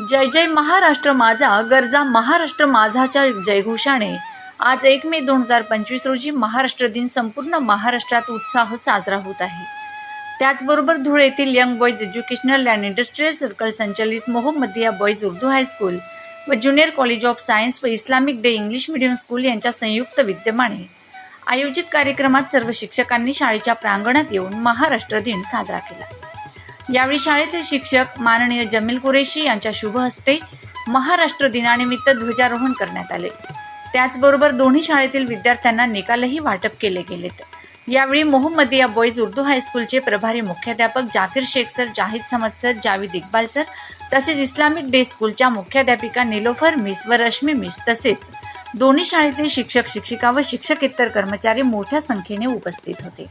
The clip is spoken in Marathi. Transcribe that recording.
जय जय महाराष्ट्र माझा गरजा महाराष्ट्र माझाच्या जयघोषाने. आज एक मे दोन हजार पंचवीस रोजी महाराष्ट्र दिन संपूर्ण महाराष्ट्रात उत्साह साजरा होत आहे. त्याचबरोबर धुळे येथील young boys educational and industrial circle संचलित Mohammadia boys Urdu high school व ज्युनियर कॉलेज ऑफ सायन्स व Islamic day English medium school यांच्या संयुक्त विद्यमाने आयोजित कार्यक्रमात सर्व शिक्षकांनी शाळेच्या प्रांगणात येऊन महाराष्ट्र दिन साजरा केला. यावेळी शाळेतील शिक्षक माननीय जमील कुरेशी यांच्या शुभ हस्ते महाराष्ट्र दिनानिमित्त ध्वजारोहण करण्यात आले. त्याचबरोबर दोन्ही शाळेतील विद्यार्थ्यांना निकालही वाटप केले गेलेत. यावेळी मोहम्मदिया बॉईज उर्दू हायस्कूलचे प्रभारी मुख्याध्यापक Zakir Shaikh sir Zahid Samad sir Javed Iqbal sir तसेच इस्लामिक डे स्कूलच्या मुख्याध्यापिका निलोफर मिस व रश्मी मिस तसेच दोन्ही शाळेतले शिक्षक शिक्षिका व शिक्षकेतर कर्मचारी मोठ्या संख्येने उपस्थित होते.